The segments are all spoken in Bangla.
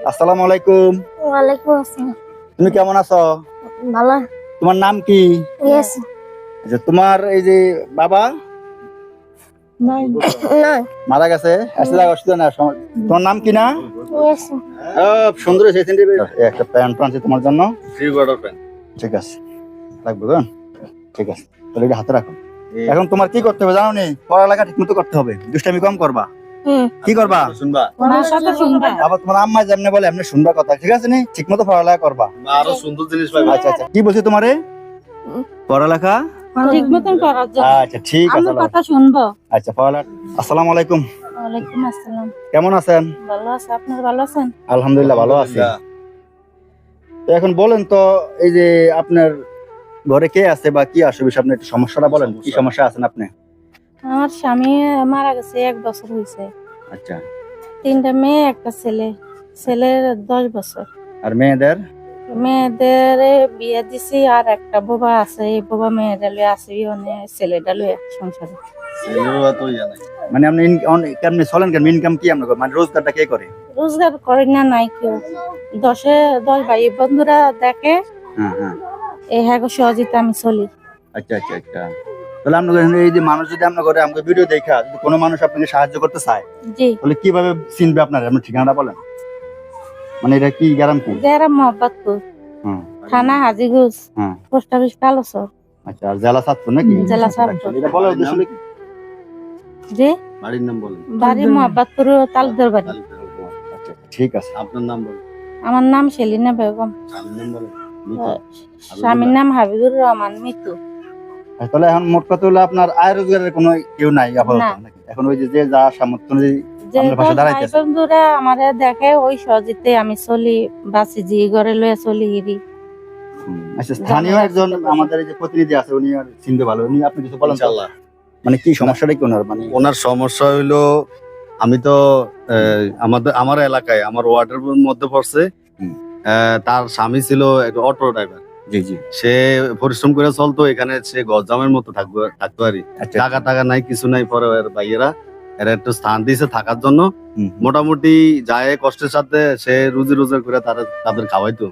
আসসালামু আলাইকুম। ওয়ালাইকুম আসসালাম। তুমি কেমন আছো? ভালো। তোমার নাম কি? ইয়েস। আচ্ছা, তোমার এই যে বাবা? মারা গেছে? আসতে অসুবিধা না তোমার নাম কি না? আহ, সুন্দর এই একটা প্যান্ট আনছি তোমার জন্য। ঠিক আছে। রাখব তো? ঠিক আছে। তাহলে হাতে রাখো। এখন তোমার কি করতে হবে জানো নি? পড়ালেখা ঠিক মতো করতে হবে। দুষ্টামি কম করবা। কি করবা? শুনবা। আবার তোমার আম্মা যেমনি বলে এমনি শুনবা কথা ঠিক আছে নি? ঠিক মতো পড়ালেখা করবা। আরও সুন্দর জিনিস পাইবা আচ্ছা আচ্ছা। কি বলছি তোমারে? পড়ালেখা? ঠিক মতন করার জন্য। আচ্ছা ঠিক আছে কথা শুনব। আচ্ছা পড়ালেখা। আসসালামু আলাইকুম। ওয়ালাইকুম আসসালাম। কেমন আছেন? ভালো আছে। আপনার ভালো আছেন? আলহামদুলিল্লাহ ভালো আছি। এখন বলেন তো এই যে আপনার ঘরে কে আছে বা কি আসবে আপনি একটু সমস্যাটা বলেন। কি সমস্যা। আছেন আপনি? আমার স্বামী মারা গেছে এক বছর হয়েছে। আচ্ছা। তিনটা মেয়ে একটা ছেলে। ছেলের দশ বছর। আর মেয়েদের? মেয়েদের বিয়ে দিছি আর একটা বোবা আছে। এই বোবা মেয়েটা লয়ে আছে অনেক ছেলেটা লয়ে সংসারে। মানে আপনি কেমনি চলেন কেন? ইনকাম কি আপনার মানে রোজগারটা কে করে? রোজগার করে না নাই কেউ। দশে দশ ভাই বন্ধুরা দেখে হ্যাঁ হ্যাঁ। এই হ্যাঁ সহজিতে আমি চলি। আচ্ছা আচ্ছা আচ্ছা। তাহলে আপনার এখানে এই যে মানুষ যদি আপনার ঘরে আমাকে ভিডিও দেখা যদি কোনো মানুষ আপনাকে সাহায্য করতে চায় জি। তাহলে কীভাবে চিনবে আপনার? আপনার ঠিকানাটা বলেন। মানে এটা কি গ্যারান্টি জেরা মোহাম্মদপুর থানা হাজিগুজ পোস্ট অফিস কালোসর। আচ্ছা আর জেলা ছাত্র নাকি? জেলা ছাত্র। এটা বলার উদ্দেশ্য কি? জি? বাড়ির নাম বলেন। বাড়ি মোহাম্মদপুর বাড়ি। আচ্ছা ঠিক আছে। আপনার নাম বলেন। আমার নাম সেলিনা বেগম। স্বামীর নাম স্বামীর নাম হাবিবুর রহমান মিতু তাহলে এখন মোট কথা হলো আপনার আয় রোজগারের কোনো কেউ নাই আপাতত নাকি? এখন ওই যে যে যা সামর্থ্য অনুযায়ী আপনার পাশে দশ দাঁড়াইতেছে। ভাই বন্ধুরা আমারে দেখে ওই সহজিতে আমি চলি বাসি জি ঘরে লয়ে চলি হিরি আচ্ছা স্থানীয় একজন তো। আমাদের যে প্রতিনিধি আছে উনি আর চিনতে ভালো উনি আপনি কিছু বলেন ইনশাআল্লাহ। মানে কি সমস্যাটা কি ওনার মানে? ওনার সমস্যা হইল আমি তো আমাদের আমার এলাকায় আমার ওয়ার্ডের মধ্যে পড়ছে। আহ, তার স্বামী ছিল অটো ড্রাইভার। জি জি। সে পরিশ্রম করে চলতো এখানে সে গজামের মতো থাকবে থাকতে পারি আচ্ছা। টাকা টাকা নাই কিছু নাই পরে ভাইয়েরা এরা একটু স্থান দিয়েছে থাকার জন্য। মোটামুটি যায় কষ্টের সাথে সে রুজি রোজগার করে তারা তাদের খাওয়াইতো।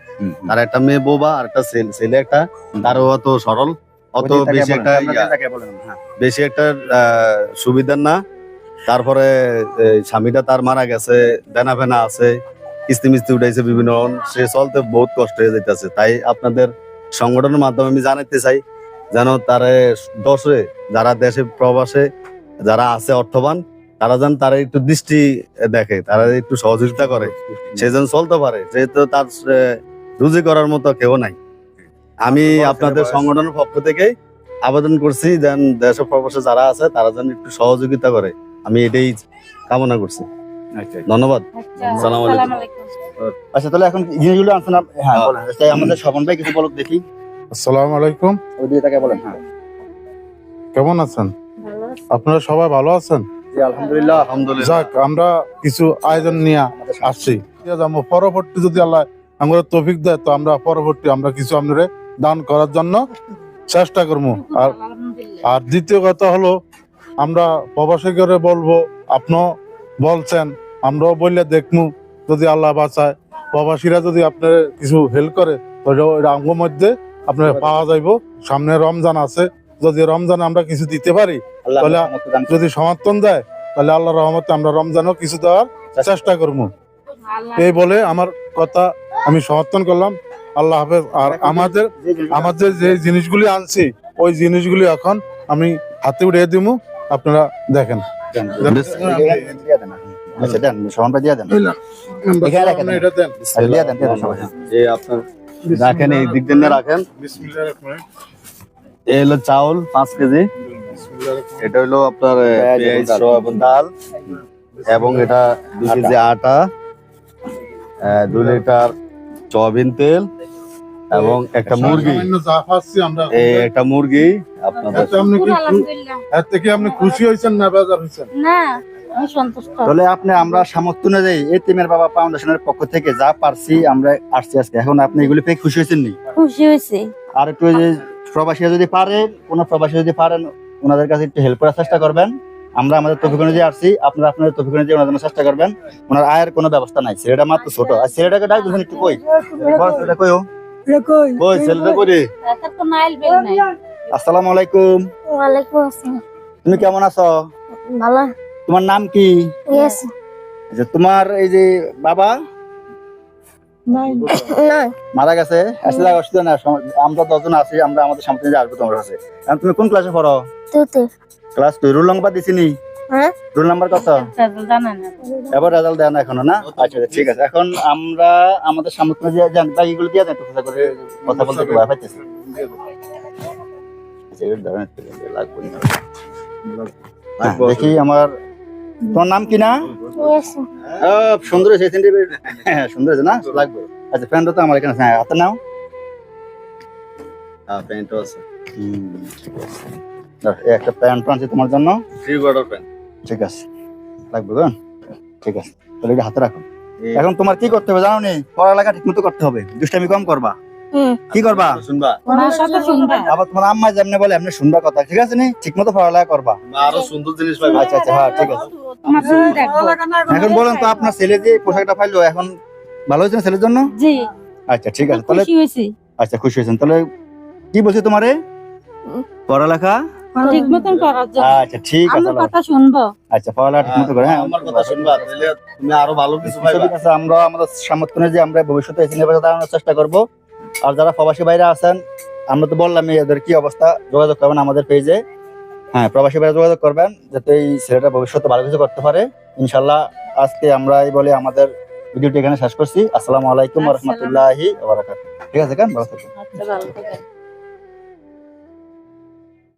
তার একটা মেয়ে বৌবা আর একটা ছেলে একটা তারও অত সরল অত বেশি একটা হ্যাঁ। বেশি একটা সুবিধার না। তারপরে স্বামীটা তার মারা গেছে দেনা ফেনা আছে কিস্তি মিস্তি উঠাইছে বিভিন্ন। সে চলতে বহুত কষ্ট হয়ে যাইতেছে। তাই আপনাদের সংগঠনের মাধ্যমে আমি জানাতে চাই যেন তারে দশে যারা দেশে প্রবাসে যারা আছে অর্থবান তারা যেন তারা একটু দৃষ্টি দেখে তারা একটু সহযোগিতা করে। সে যেন চলতে পারে যেহেতু তার রুজি করার মতো কেউ নাই। আমি আপনাদের সংগঠনের পক্ষ থেকে আবেদন করছি যেন দেশ প্রবাসে যারা আছে তারা যেন একটু সহযোগিতা করে। আমি এটাই কামনা করছি। ধন্যবাদ। আচ্ছা সালাম আলাইকুম। আচ্ছা তাহলে এখন জিনিসগুলো আনছেন হ্যাঁ হ্যাঁ। বলেন। তাই আমাদের স্বপন ভাই কিছু বলুক দেখি। আসসালামু আলাইকুম। ওই দিয়ে তাকে বলেন হ্যাঁ। কেমন আছেন? আপনারা সবাই ভালো আছেন? আলহামদুলিল্লাহ। আলহামদুলিল্লাহ। যাক আমরা কিছু আয়োজন নিয়ে আসছি। পরবর্তী যদি আল্লাহ আমাদের তৌফিক দেয় তো আমরা পরবর্তী আমরা কিছু আপনারে দান করার জন্য চেষ্টা করব। আর আর দ্বিতীয় কথা হলো আমরা প্রবাসী করে বলব আপনিও বলছেন আমরাও বললে দেখমু যদি আল্লাহ বাঁচায়। প্রবাসীরা যদি আপনার কিছু হেল্প করে আঙ্গ মধ্যে আপনার পাওয়া যাইব। সামনে রমজান আছে যদি রমজানে আমরা কিছু দিতে পারি তাহলে। যদি সমর্থন দেয় তাহলে আল্লাহ রহমতে আমরা রমজানও কিছু দেওয়ার চেষ্টা করব এই বলে আমার কথা আমি সমর্থন করলাম। আল্লাহ হাফেজ আর আমাদের আমাদের যে জিনিসগুলি আনছি ওই জিনিসগুলি এখন আমি হাতে উঠিয়ে দিব আপনারা দেখেন। আচ্ছা দেন স্বপন দিয়ে দেন। এখানে রাখেন। আপনি এটা দেন। দিয়ে দেন দিয়ে দেন সবাই। আপনার রাখেন এই দিক দিয়ে রাখেন। এই হলো চাউল পাঁচ কেজি। এটা হলো আপনার ডাল। এবং এটা দু কেজি আটা। আহ, দু লিটার সয়াবিন তেল। এবং একটা মুরগি। যা পাচ্ছি আমরা এই একটা মুরগি আপনাদের আপনি এর থেকে আপনি খুশি হয়েছেন না বেজার হয়েছেন? না তাহলে আপনি আমরা সামর্থ্য অনুযায়ী এতিমের বাবা ফাউন্ডেশনের পক্ষ থেকে যা পারছি আমরা আসছি আজকে। এখন আপনি এগুলি পেয়ে খুশি হয়েছেন নি? খুশি হয়েছে। আর একটু প্রবাসীরা যদি পারে কোনো প্রবাসী যদি পারেন ওনাদের কাছে একটু হেল্প করার চেষ্টা করবেন। আমরা আমাদের তফিক অনুযায়ী আসছি আপনারা আপনাদের তফিক অনুযায়ী ওনার জন্য চেষ্টা করবেন। ওনার আয়ের কোনো ব্যবস্থা নাই ছেলেটা মাত্র ছোট। আর ছেলেটাকে ডাক দিবেন একটু কই? ছেলেটা কই? কই ছেলেটা কই তো নাইল বেল নাই। আসসালামু আলাইকুম। ওয়ালাইকুম আসসালাম। তুমি কেমন আছো? ভালো। তোমার নাম কি? ইয়েস। যে তোমার এই যে বাবা? মারা গেছে। আসলে যাক, অসুবিধা না আমরা দশজন আছি আমরা আমাদের সামনে দিয়ে আসব তোমার কাছে। তুমি কোন ক্লাসে পড়ো? ক্লাস টু রুল নাম্বার দিছিনি রুল নাম্বার কত? এবার রেজাল্ট দেয় না এখনও না? আচ্ছা আচ্ছা, ঠিক আছে। এখন আমরা আমাদের সামনে যে জান বাকিগুলো দিয়ে দেন একটু করে কথা বলতে ভয় পাইতেছি। আচ্ছা, হ্যাঁ, দেখি আমার তোমার নাম কি না? আহ, সুন্দর তিনটে হ্যাঁ সুন্দর না? লাগবে। আচ্ছা প্যান্টটা তো আমার এখানে হ্যাঁ হাতে নাও হ্যাঁ প্যান্টও আছে। আছে। একটা প্যান্ট আনছি তোমার জন্য। থ্রি কোয়ার্টার প্যান্ট ঠিক আছে। লাগবে তো? ঠিক আছে। তাহলে এটা হাতে রাখো। এখন তোমার কি করতে হবে জানো নি? পড়ালেখা ঠিক মতো করতে হবে। দুষ্টামি কম করবা। কি করবা? শুনবা। ওনার সাথে শুনবা। আবার তোমার আম্মা যেমনি বলে এমনি শুনবা কথা। ঠিক আছে নি? ঠিক মতো পড়ালেখা করবা। আরও সুন্দর জিনিস পাইবা আচ্ছা আচ্ছা হ্যাঁ ঠিক আছে। তোমার শুনে দেখব এখন বলেন তো আপনার ছেলে যে পোশাকটা পাইলো এখন ভালো হয়েছে ছেলের জন্য? জি। আচ্ছা ঠিক আছে। তাহলে আচ্ছা খুশি হয়েছেন। তাহলে কি বলছি তোমারে? পড়ালেখা? ঠিক মতন করার জন্য আচ্ছা ঠিক আছে আমার কথা শুনব। আচ্ছা পড়ালেখা ঠিক মতো করে হ্যাঁ? আমার কথা শুনবা তাহলে তুমি আরও ভালো কিছু পাইবা। ঠিক আছে আমরা আমাদের সামর্থ্য অনুযায়ী আমরা ভবিষ্যতে এসে নিয়ে দাঁড়ানোর চেষ্টা করব। আর যারা প্রবাসী বাইরে আছেন আমরা তো বললাম এদের কি অবস্থা যোগাযোগ করবেন আমাদের পেজে হ্যাঁ প্রবাসী বাইরে যোগাযোগ করবেন যাতে এই ছেলেটা ভবিষ্যতে ভালো কিছু করতে পারে। ইনশাল্লাহ আজকে আমরা এই বলে আমাদের ভিডিওটি এখানে শেষ করছি। আসসালামু আলাইকুম। রহমতুল্লাহি ঠিক আছে কেন? ভালো থাকবেন। আচ্ছা ভালো থাকেন